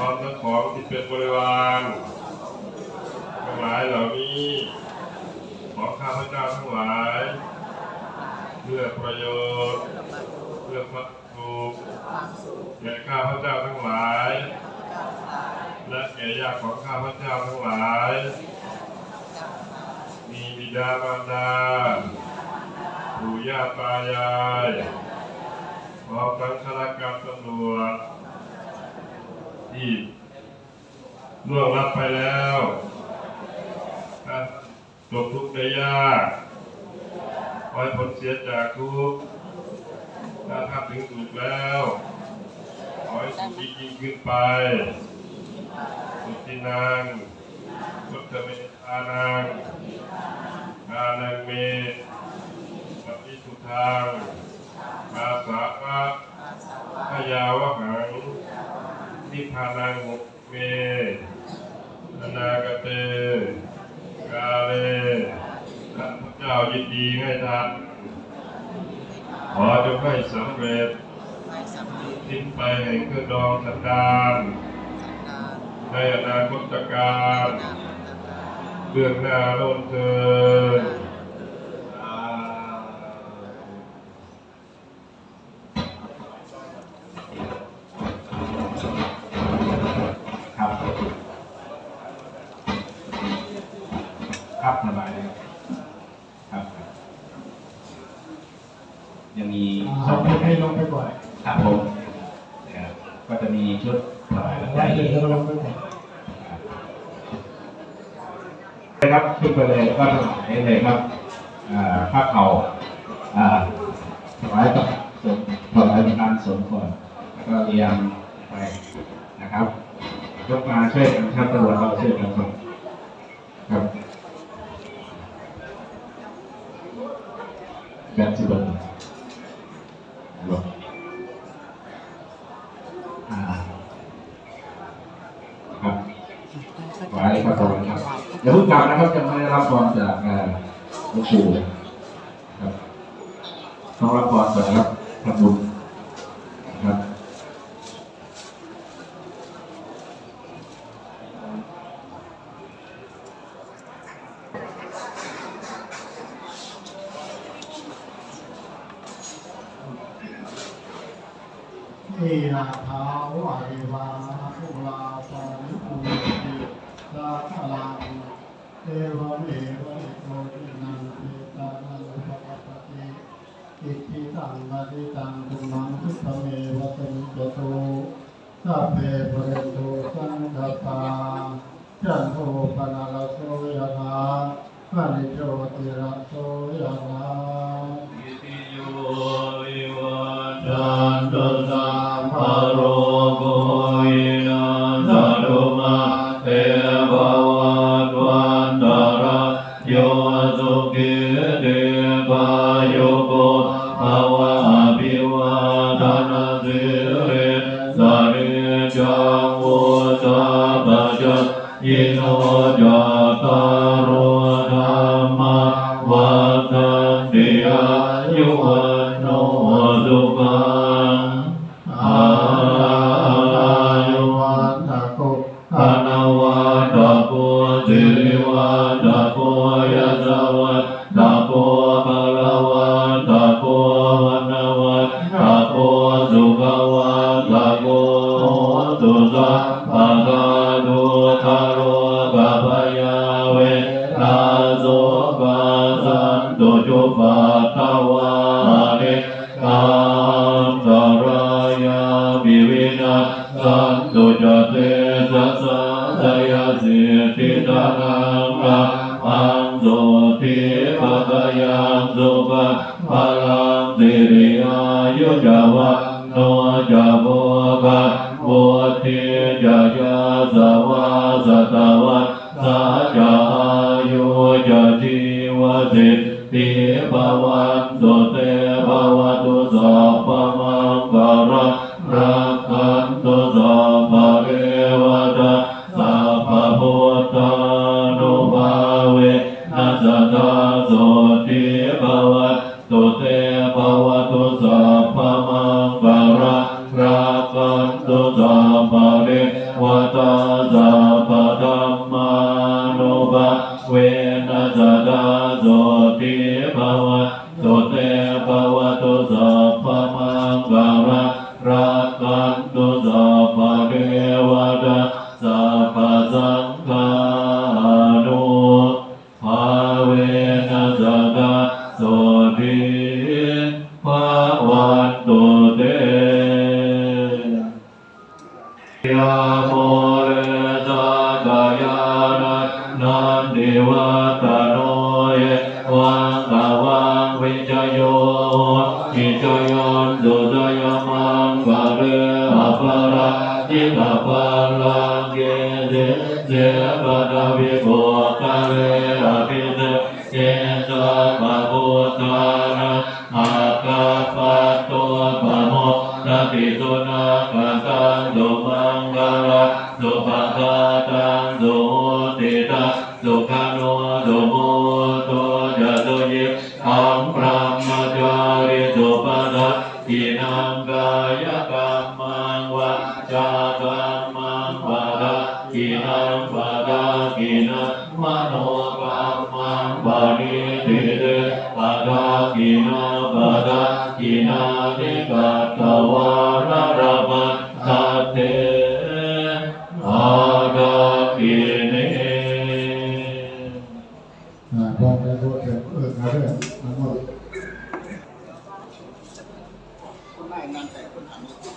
ร้อมทั้งของที่เป็นบริวารทั้งหลายเหล่านี้ของข้าพเจ้าทั้งหลาย เพื่อประโยชน์เพื่อความสุขแก่ข้าพเจ้าทั้งหลาย และแก่ญาติของข้าพเจ้าทั้งหลาย มีบิดามารดาปู่ย่าตายายพร้อมทั้งข้าราชการตำรวจ ที่ล่วงลับไปแล้วถ้าตกทุกข์ได้ยากขอให้พ้นเสียจากทุกข์ถ้าทำถึงสุขแล้วขอให้สุขยิ่งขึ้นไปสุขินังพุทธเมตานังกานังเมปฏิสุทธังอาสาวะพยาว นิพพานังมุเมอนาคเตกาเลข้าพเจ้ายินดีให้ทำขอจงให้สำเร็จให้สำเร็จสิ้นไปแห่งเครื่องดองสันดานในอนาคตการเบื้องหน้าโลนเทินสาธุ ครับ ครับสบายเลยครับครับ ยังมี เราไปให้ลงไปก่อน ครับผมนะครับก็จะมีชุดถวายปัจจั ไว้ ย เดี๋ยวเราลงไปก่อน นะ ครับขึ้นไปเลยก็ถวายเลยครับข้าเขาอ่าถวายกับสมถวายป็นการสมก่อนแล้วก็เรียงไปนะครับยกมาช่วยกันครับตำรวจเราช่วยกันครับครับ ไว้ครับผมครับอย่าเพิ่งกลับนะครับจะไม่ได้รับพรจากเอ่อหลวงปู่ครับต้องรับพรก่อนนะครับทำบุญนะครับนี่นาเท้าวอริวา ลาภลังเอวเมวะอิโตทินังเปตานังภะปะติอิทิตังปฏิตังตุมังคิปะเมวะตุจโตสัพเพปเรนโตสังคปาจันโทปนะระโสยะถาปนิโชติระโสยะถาอิติโยวิวัจันตุสัมภโร สันตุจุปัตตวา วสิทธิภวันตุเตภวตุสัพพมังคาระรักขันตุสัพพเทวตาสัพพพุทธานุภาเวนัสตาโสติภวัตุเตภวตุสัพพมังคาระรักขันตุสัพพเทววัตสัพพธัมมานุภาเวนัสดา โสติภาวะโตเตภาวะตุสัพพมังการะรักขันตุสัพพเทวตาสัพพสังฆานุภาเวนัสดาโสติภาวันตุเตยาโมเรตากายานันนันดิวัต ระจิตาปาลังเกเดเจปะดาวิโกกะเลอภิเตเจตาปะพุทธานะอาคาปะโตปะโมนาติตุนาปะตังโดมังกะระสุปะกาตังโด ปะทะกินานิกัตตวาระระมัสสัตเตอาดาปิเนอ่าพอไปพูดถึงเรื่องอะไรทั้งหมดคุณแม่งานแต่คุณทำ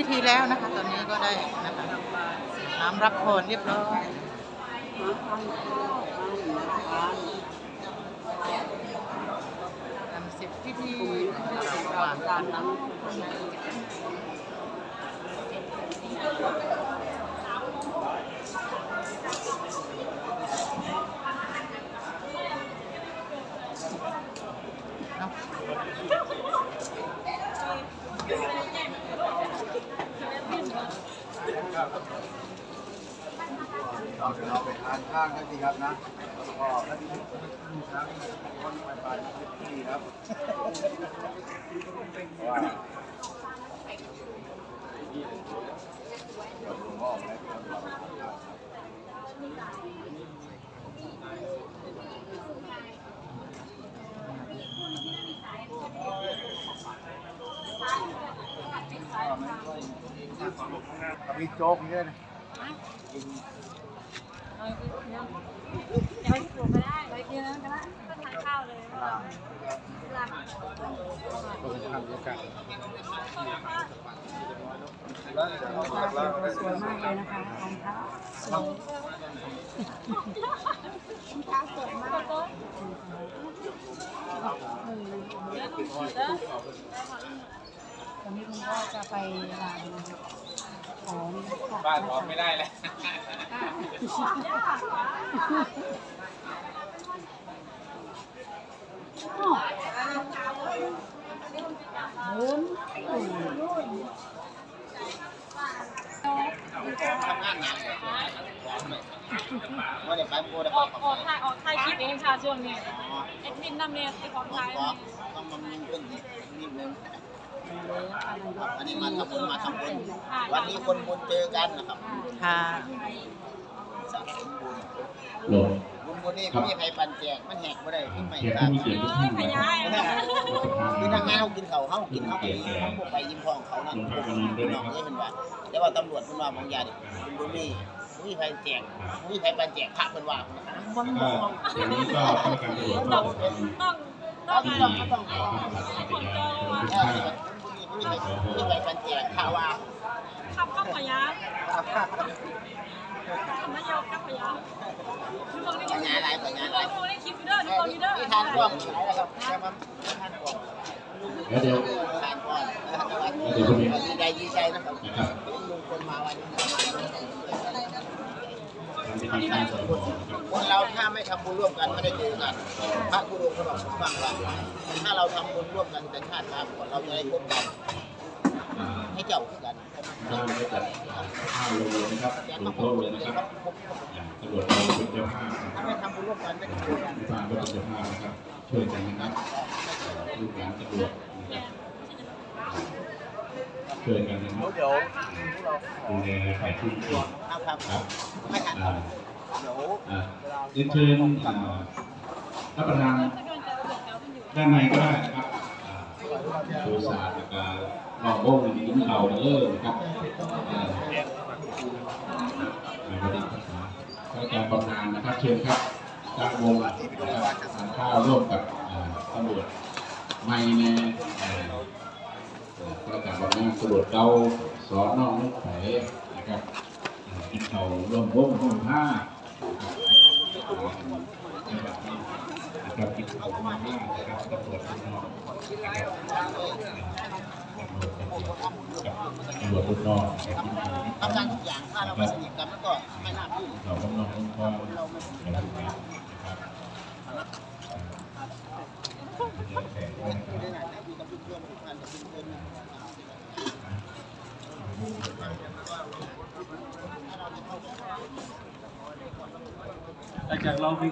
พิธีแล้วนะคะ ตอนนี้ก็ได้นะคะน้ำรับพรเรียบร้อยทำเสร็จพิธีกว่าการนั้น เนาะ เราจะเราไปทานข้างกันดีครับนะก็ท่านที่ทั้งคนไปไปที่ครับว่าเราลงออ กับมีโจ๊กเยอะนะไปที่ตัวก็ได้ เดี๋ยวนะกันละก็ทานข้าวเลยว่าลาสวยมากเลยนะคะตอนนี้คุณพ่อจะไปลานของบ้านพร้อมไม่ได้แล้ว ว่าเดี๋ยวไปพูดออกออกถ่ายออกถ่ายคลิปเองค่ะช่วงนี้เอ็ดมินนำเนี่ยไปของถ่าย ต้องมามีเรื่องนิดนึงอันนี้มาทำบุญมาทำบุญวันนี้คนบุญเจอกันนะครับ ค่ะ สะสมบุญ หลบุญ บุญนี่เขามีใครปันแจกมันแหกไม่ได้ขึ้นใหม่แขกกันผู้มีเกียรติทุกท่านขนะคยารับยคือทางงานเขากินเขาเขากินเขาไปเขาพวกไปยิ้มทองเขานั่นพวกพี่น้องนี่เป็นว่าแต่ว่าตำรวจเป็นว่าบางอย่างบุญบุญนี่มีใครแจกมีใครปันแจกพระเป็นว่ามันก็อย่างนี้ก็ต้องการตรวจสต้อองบเป็นต้องต้ต้อองงงต้องต้องคนจองมาถ้ามีมีใครมีใครปันแจกพระว่าคำก็ขยายคำนายกก็ขยายทุกคนได้ ปัญญาอะไรปัญญาอะไรทุกคนได้คลิปวิดีโอทุกคนวิดีโอที่ทานกว้างหลายนะครับใช่ไหมทานกว้างแล้วเดี๋ยวทานกว้างดีใจดีใจนะครับนะครับลุงคนมาวันนี้ทำพิธีการสวดมนต์นะครับคนเราถ้าไม่ทำบุญร่วมกันไม่ได้เจอกันพระกุโรเขาบอกฟังว่าถ้าเราทำบุญร่วมกันแต่ชาติมาก่อนเราจะได้พบกันอ่าให้เจ้าคือกัน นะครับแกลมางโต๊ะเลยนะครับบพบอ่าตำรวจเราเป็นเจ้าภาพนะคถ้ารับไม่ทำบุญร่วมกันไม่ได้เจอกันผู้ฟังก็เป็นเจ้าภาพนะครับ ช่วยกันนะครับลูกหลานตำรวจนะครับช่วยกันนะครับดูแลฝ่ายที่ดีครับครับไม่ทันอ่าเดี๋ยวอ่าเรียนเชิญอ่ารับประทานด้านในก็ได้นะครับอ่าดูศาสตร์แล้วก็ลองโบ้งกินเขาเออนะครับ เชิญครับตั้งวงนะครับทานข้าวร่วมกับตำรวจไม่แน่อ่าข้าราชการบำนาญตำรวจเราสอนนองนุ่งไผ่นะครับกินเขาร่วมวงร่วมผ้านะครับนะครับกินของมานะครับตำรวจนอกนะครับ ตำรวจข้างนอกนะครับทำงานทุกอย่างถ้าเราไม่สนิทกันมันก็ไม่น่าพูดเราข้างนอกข้างกนะครับนะครับแขกด้นะคได้รับไหนอยู่กับเพื่อนๆทุกท่านหลังจากเรามี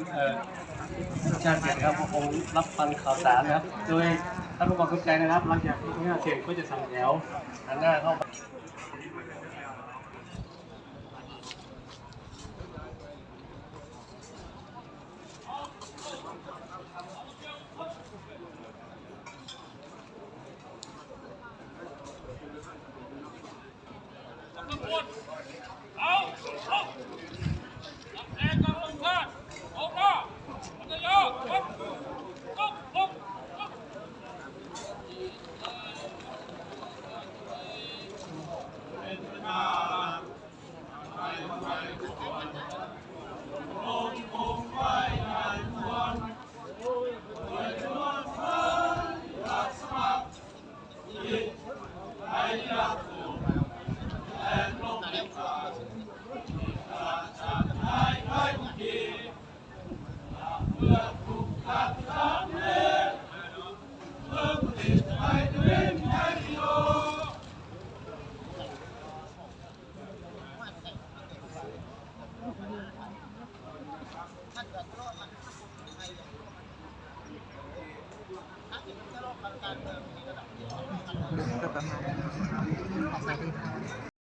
เอ่อชาติเสร็จนะครับก็คงรับฟังข่าวสารนะครับ โดยท่านผู้กองเข้าใจนะครับหลังจากที่เสร็จก็จะสั่งแถวหันหน้าเข้า